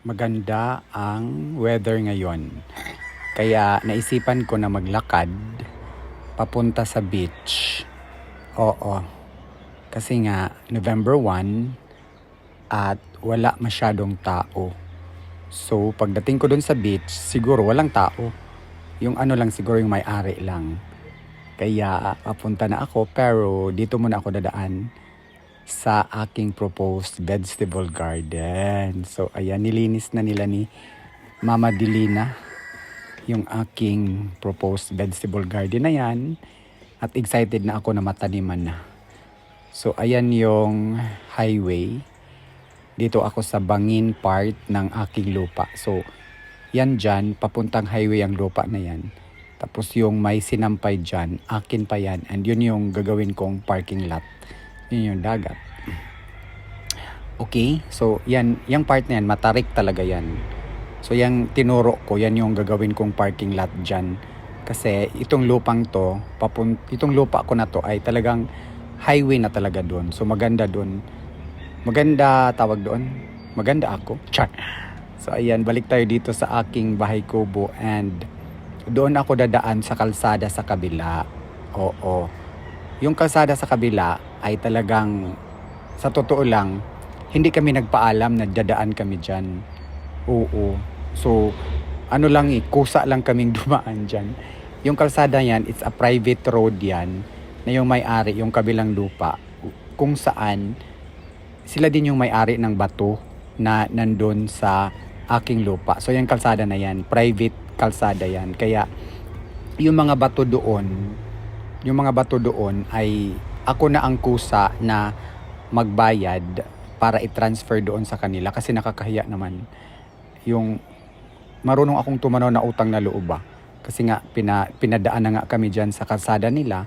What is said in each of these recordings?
maganda ang weather ngayon. Kaya naisipan ko na maglakad papunta sa beach. Oo. Kasi nga, November 1 at wala masyadong tao. So, pagdating ko dun sa beach, siguro walang tao. Yung ano lang siguro yung may-ari lang. Kaya papunta na ako pero dito muna ako dadaan sa aking proposed vegetable garden. So ayan, nilinis na nila ni Mama Dilina yung aking proposed vegetable garden na yan. At excited na ako na mataniman na. So ayan yung highway. Dito ako sa bangin part ng aking lupa. So yan dyan, papuntang highway ang lupa na yan. Tapos yung may sinampay dyan, akin pa yan. And yun yung gagawin kong parking lot. Yun yung dagat. Okay, so yan, yung part na yan, matarik talaga yan. So yung tinuro ko, yan yung gagawin kong parking lot dyan. Kasi itong lupang to, papun itong lupa ko na to ay talagang highway na talaga doon. So maganda doon. Maganda tawag doon. Maganda ako. Char. So ayan, balik tayo dito sa aking bahay kubo and doon ako dadaan sa kalsada sa kabila. Oo. Yung kalsada sa kabila ay talagang sa totoo lang, hindi kami nagpaalam na dadaan kami dyan. Oo. So, ano lang eh, kusa lang kaming dumaan dyan. Yung kalsada yan, it's a private road yan na yung may-ari, yung kabilang lupa, kung saan sila din yung may-ari ng bato na nandun sa aking lupa. So yung kalsada na yan, private kalsada yan. Kaya yung mga bato doon, yung mga bato doon ay ako na ang kusa na magbayad para i-transfer doon sa kanila kasi nakakahiya naman yung marunong akong tumanaw na utang na loob ba. Kasi nga pina, pinadaan na nga kami diyan sa kalsada nila.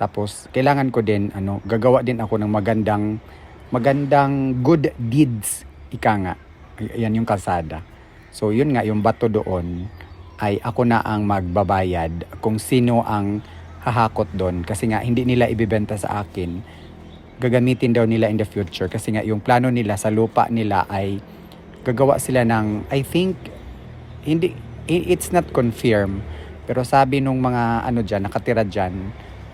Tapos kailangan ko din ano, gagawa din ako ng magandang magandang good deeds ika nga. Yan yung kalsada. So yun nga yung bato doon ay ako na ang magbabayad kung sino ang hahakot doon kasi nga hindi nila ibibenta sa akin. Gagamitin daw nila in the future kasi nga yung plano nila sa lupa nila ay gagawa sila ng I think hindi it's not confirmed. Pero sabi nung mga ano diyan nakatira diyan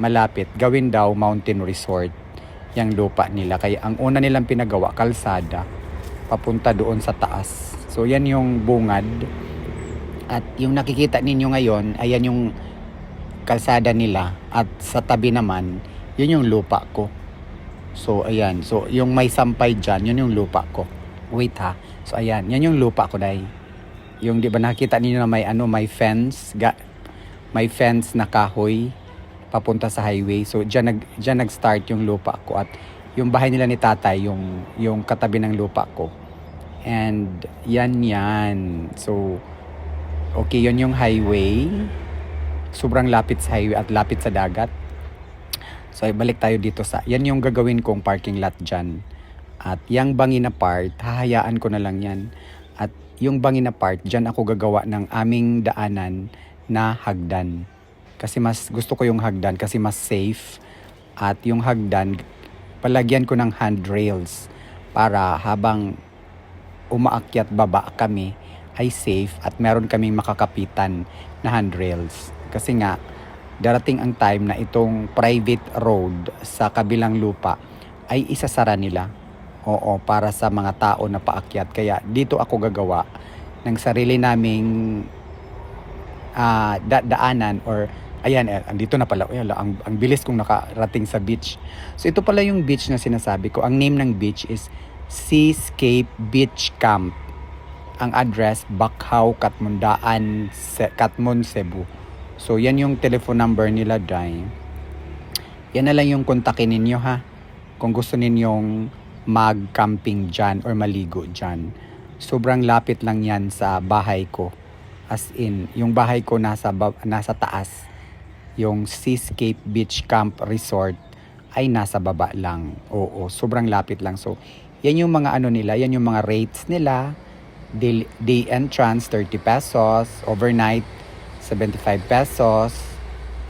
malapit gawin daw mountain resort yung lupa nila. Kaya ang una nilang pinagawa kalsada papunta doon sa taas. So yan yung bungad. At yung nakikita ninyo ngayon ayan yung kalsada nila at sa tabi naman yun yung lupa ko So, ayan. So, yung may sampay dyan, yun yung lupa ko. Wait ha. So, ayan. Yan yung lupa ko, day. Yung, di ba nakita niyo na may, ano, may fence, ga, may fence na kahoy papunta sa highway. So, dyan, nag, dyan nag-start yung lupa ko. At yung bahay nila ni tatay, yung, yung katabi ng lupa ko. And, yan yan. So, okay, yun yung highway. Sobrang lapit sa highway at lapit sa dagat. So, ay balik tayo dito sa, yan yung gagawin kong parking lot dyan. At yung bangi na part, hahayaan ko na lang yan. At yung bangi na part, dyan ako gagawa ng aming daanan na hagdan. Kasi mas gusto ko yung hagdan kasi mas safe. At yung hagdan, palagyan ko ng handrails para habang umaakyat baba kami ay safe at meron kaming makakapitan na handrails. Kasi nga, darating ang time na itong private road sa kabilang lupa ay isasara nila. Oo, para sa mga tao na paakyat. Kaya dito ako gagawa ng sarili naming ah, da- daanan or ayan, eh, andito na pala. Hala, ang, ang bilis kong nakarating sa beach. So ito pala yung beach na sinasabi ko. Ang name ng beach is Seascape Beach Camp. Ang address, Bakhaw, Katmundaan, Se- Katmon, Cebu. So, yan yung telephone number nila, Dai. Yan na lang yung kontakin ninyo, ha? Kung gusto ninyong mag-camping dyan or maligo dyan. Sobrang lapit lang yan sa bahay ko. As in, yung bahay ko nasa, nasa taas. Yung Seascape Beach Camp Resort ay nasa baba lang. Oo, sobrang lapit lang. So, yan yung mga ano nila, yan yung mga rates nila. Day, day entrance, 30 pesos. Overnight, 75 pesos.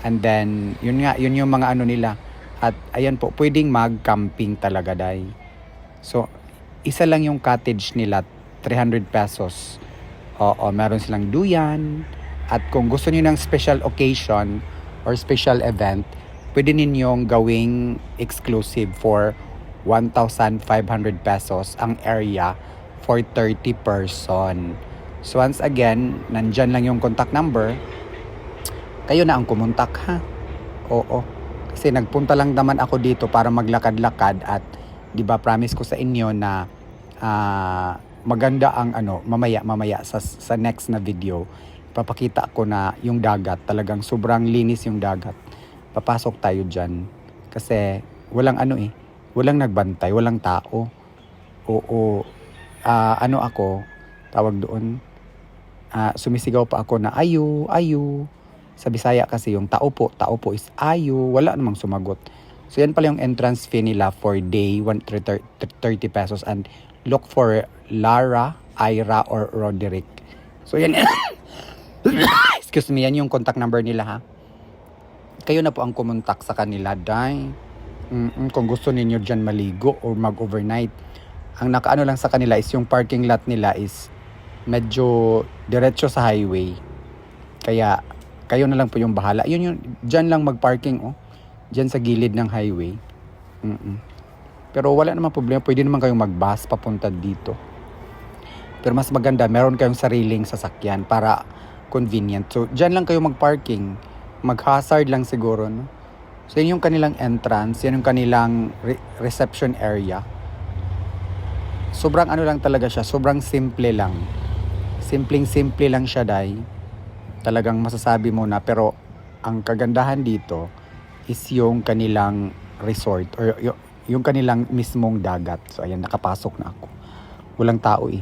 And then, yun nga, yun yung mga ano nila. At ayan po, pwedeng mag-camping talaga, day. So, isa lang yung cottage nila, 300 pesos. Oo, meron silang duyan. At kung gusto niyo ng special occasion or special event, pwede ninyong gawing exclusive for 1,500 pesos ang area for 30 person. So once again, nandyan lang yung contact number. Kayo na ang kumontak ha. Oo. Kasi nagpunta lang naman ako dito para maglakad-lakad at 'di ba promise ko sa inyo na ah, maganda ang ano mamaya mamaya sa sa next na video. Papakita ko na yung dagat. Talagang sobrang linis yung dagat. Papasok tayo diyan kasi walang ano eh. Walang nagbantay. Walang tao. Oo. Ah, ano ako? Tawag doon ah, sumisigaw pa ako na ayu ayu sa Bisaya kasi yung tao po tao po is ayu wala namang sumagot So yan pala yung entrance fee nila for day 130 pesos and look for Lara, Ira or Roderick. So yan Excuse me, yan yung contact number nila ha. Kayo na po ang kumontak sa kanila, dai. Mm-mm, kung gusto ninyo dyan maligo or mag-overnight. Ang nakaano lang sa kanila is yung parking lot nila is medyo diretso sa highway. Kaya kayo na lang po yung bahala. Yun yung dyan lang mag-parking oh. Dyan sa gilid ng highway. Mm-mm. Pero wala naman problema. Pwede naman kayong mag-bus papunta dito. Pero mas maganda, meron kayong sariling sasakyan para convenient. So, dyan lang kayo mag-parking. Mag-hazard lang siguro, no? So, yun yung kanilang entrance. Yan yung kanilang re- reception area. Sobrang ano lang talaga siya. Sobrang simple lang. Simpleng-simple lang siya, dai. Talagang masasabi mo na. Pero, ang kagandahan dito is yung kanilang resort or yung kanilang mismong dagat. So, ayan, nakapasok na ako. Walang tao eh.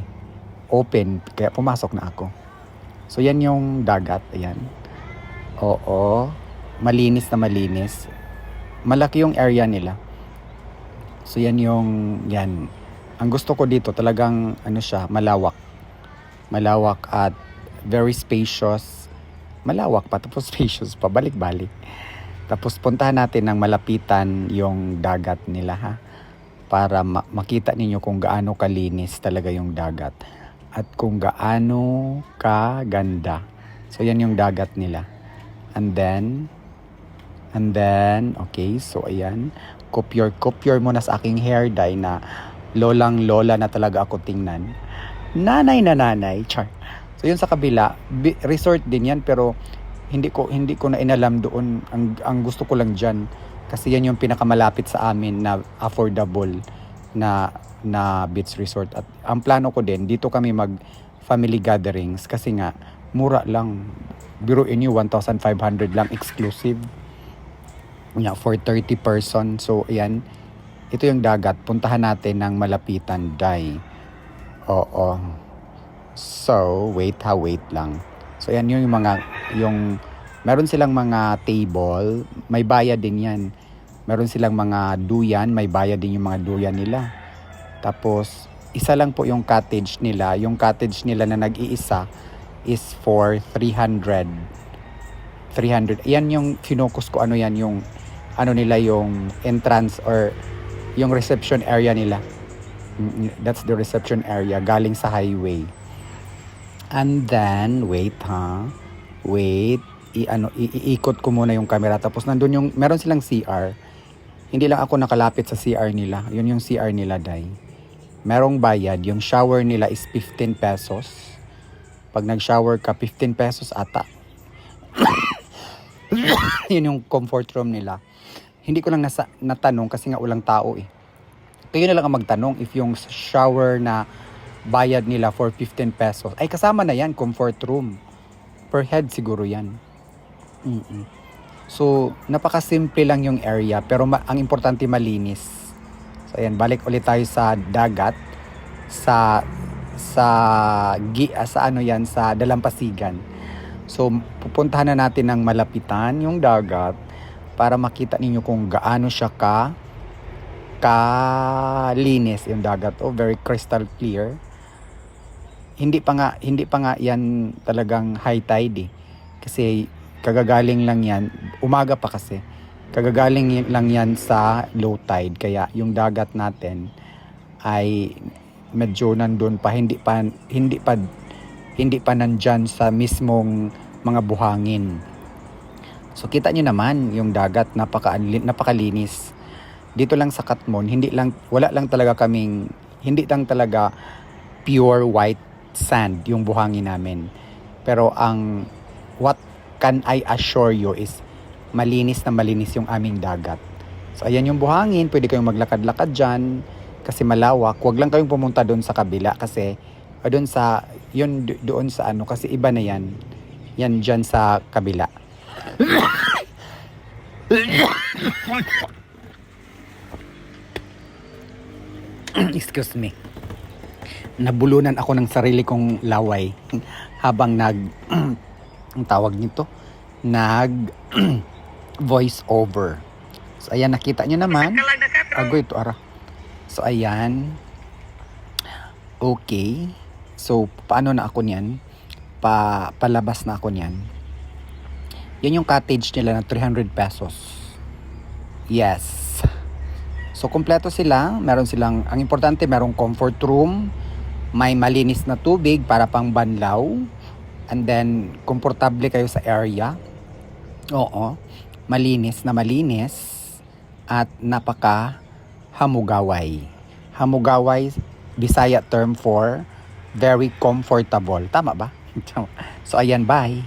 Open, kaya pumasok na ako. So, yan yung dagat. Ayan. Oo. Malinis na malinis. Malaki yung area nila. So, yan yung, yan. Ang gusto ko dito, talagang, ano siya, malawak. Malawak at very spacious. Malawak pa, tapos spacious pa, balik-balik. Tapos puntahan natin ng malapitan yung dagat nila ha. Para ma- makita ninyo kung gaano kalinis talaga yung dagat. At kung gaano kaganda. So yan yung dagat nila. And then, and then, okay, so ayan. Kopyor, kopyor mo na sa aking hair dye na lolang lola na talaga ako tingnan. Nanay na nanay, char. So yun sa kabila, bi- resort din yan pero hindi ko hindi ko na inalam doon. Ang ang gusto ko lang diyan kasi yan yung pinakamalapit sa amin na affordable na na beach resort. At ang plano ko din dito kami mag family gatherings kasi nga mura lang. Biruin niyo 1,500 lang exclusive. Yeah, for 30 person. So ayan ito yung dagat. Puntahan natin ng malapitan dai oo so wait ha wait lang So yan yung mga yung meron silang mga table, may bayad din yan. Meron silang mga duyan, may bayad din yung mga duyan nila. Tapos isa lang po yung cottage nila. Yung cottage nila na nag-iisa is for 300. 300. Yan yung finokus ko ano yan yung ano nila yung entrance or yung reception area nila. That's the reception area galing sa highway. And then, wait ha. Wait. I, ano, i- iikot ko muna yung camera. Tapos nandun yung, meron silang CR. Hindi lang ako nakalapit sa CR nila. Yun yung CR nila, Day. Merong bayad. Yung shower nila is 15 pesos. Pag nag-shower ka, 15 pesos ata. yun yung comfort room nila. Hindi ko lang nasa, natanong kasi nga walang tao eh. Kayo na lang ang magtanong if yung shower na bayad nila for 15 pesos. Ay kasama na yan, comfort room. Per head siguro yan. Mm-mm. So, napakasimple lang yung area pero ma- ang importante malinis. So ayan, balik ulit tayo sa dagat sa sa gi, ah, sa ano yan sa Dalampasigan. So pupuntahan na natin ng malapitan yung dagat para makita ninyo kung gaano siya ka kalinis yung dagat. Oh, very crystal clear hindi pa nga hindi pa nga yan talagang high tide eh. Kasi kagagaling lang yan, umaga pa kasi. Kagagaling lang yan sa low tide kaya yung dagat natin ay medyo nandun pa hindi pa hindi pa hindi pa nandyan sa mismong mga buhangin. So kita nyo naman yung dagat napaka napakalinis. Dito lang sa Katmon, hindi lang wala lang talaga kaming hindi lang talaga pure white sand yung buhangin namin. Pero ang what can I assure you is malinis na malinis yung aming dagat. So ayan yung buhangin, pwede kayong maglakad-lakad dyan kasi malawak. Huwag lang kayong pumunta doon sa kabila kasi o doon sa yun do- doon sa ano kasi iba na yan. Yan dyan sa kabila. Excuse me. Nabulunan ako ng sarili kong laway habang nag ang tawag nito nag voice over. So ayan nakita nyo naman. Agoy ito ara. So ayan. Okay. So paano na ako niyan? Pa palabas na ako niyan. Yan yung cottage nila na 300 pesos. Yes. So kumpleto sila, meron silang ang importante merong comfort room, may malinis na tubig para pang banlaw, and then komportable kayo sa area. Oo. Malinis na malinis at napaka hamugaway. Hamugaway Bisaya term for very comfortable. Tama ba? so ayan, bye.